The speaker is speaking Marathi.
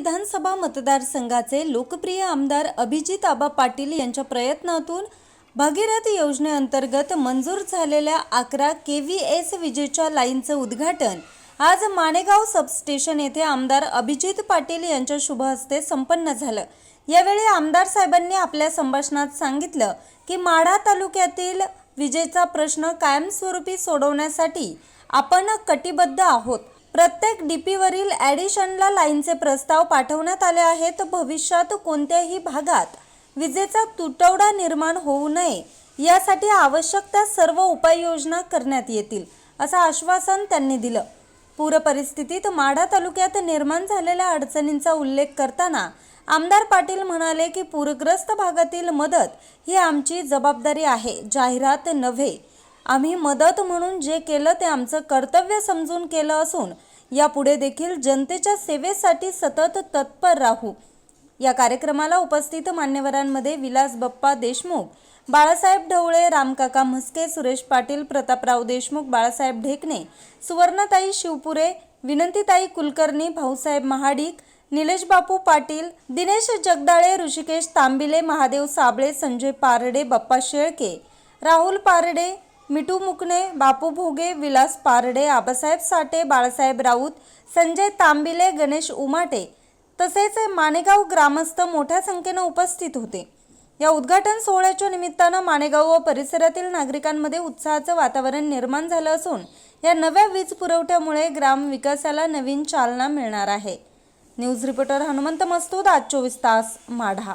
विधानसभा मतदारसंघाचे लोकप्रिय आमदार अभिजित आबा पाटील यांच्या प्रयत्नातून भागीरथ योजनेअंतर्गत मंजूर झालेल्या अकरा के व्ही एस विजेच्या लाईनचं उद्घाटन. आज माणेगाव सबस्टेशन येथे आमदार अभिजित पाटील यांच्या शुभ हस्ते संपन्न झालं. यावेळी आमदार साहेबांनी आपल्या संभाषणात सांगितलं की माढा तालुक्यातील विजेचा प्रश्न कायमस्वरूपी सोडवण्यासाठी आपण कटिबद्ध आहोत. प्रत्येक डीपीवरील ॲडिशनला लाईनचे प्रस्ताव पाठवण्यात आले आहेत. भविष्यात कोणत्याही भागात विजेचा तुटवडा निर्माण होऊ नये यासाठी आवश्यक त्या सर्व उपाययोजना करण्यात येतील असं आश्वासन त्यांनी दिलं. पूरपरिस्थितीत माढा तालुक्यात निर्माण झालेल्या अडचणींचा उल्लेख करताना आमदार पाटील म्हणाले की पूरग्रस्त भागातील मदत ही आमची जबाबदारी आहे जाहिरात नव्हे. आम्ही मदत म्हणून जे केलं ते आमचं कर्तव्य समजून केलं असून यापुढे देखील जनतेच्या सेवेसाठी सतत तत्पर राहू. या कार्यक्रमाला उपस्थित मान्यवरांमध्ये विलास बप्पा देशमुख बाळासाहेब ढवळे रामकाका म्हस्के सुरेश पाटील प्रतापराव देशमुख बाळासाहेब ढेकणे सुवर्णताई शिवपुरे विनंतीताई कुलकर्णी भाऊसाहेब महाडिक निलेश बापू पाटील दिनेश जगदाळे ऋषिकेश तांबिले महादेव साबळे संजय पारडे बप्पा शेळके राहुल पारडे मिठू मुकणे बापू भोगे विलास पारडे आबासाहेब साठे बाळासाहेब राऊत संजय तांबिले गणेश उमाटे तसेच माणेगाव ग्रामस्थ मोठ्या संख्येनं उपस्थित होते. या उद्घाटन सोहळ्याच्या निमित्तानं माणेगाव व परिसरातील नागरिकांमध्ये उत्साहाचं वातावरण निर्माण झालं असून या नव्या वीज पुरवठ्यामुळे ग्राम विकासाला नवीन चालना मिळणार आहे. न्यूज रिपोर्टर हनुमंत मस्तूद आज चोवीस तास माढा.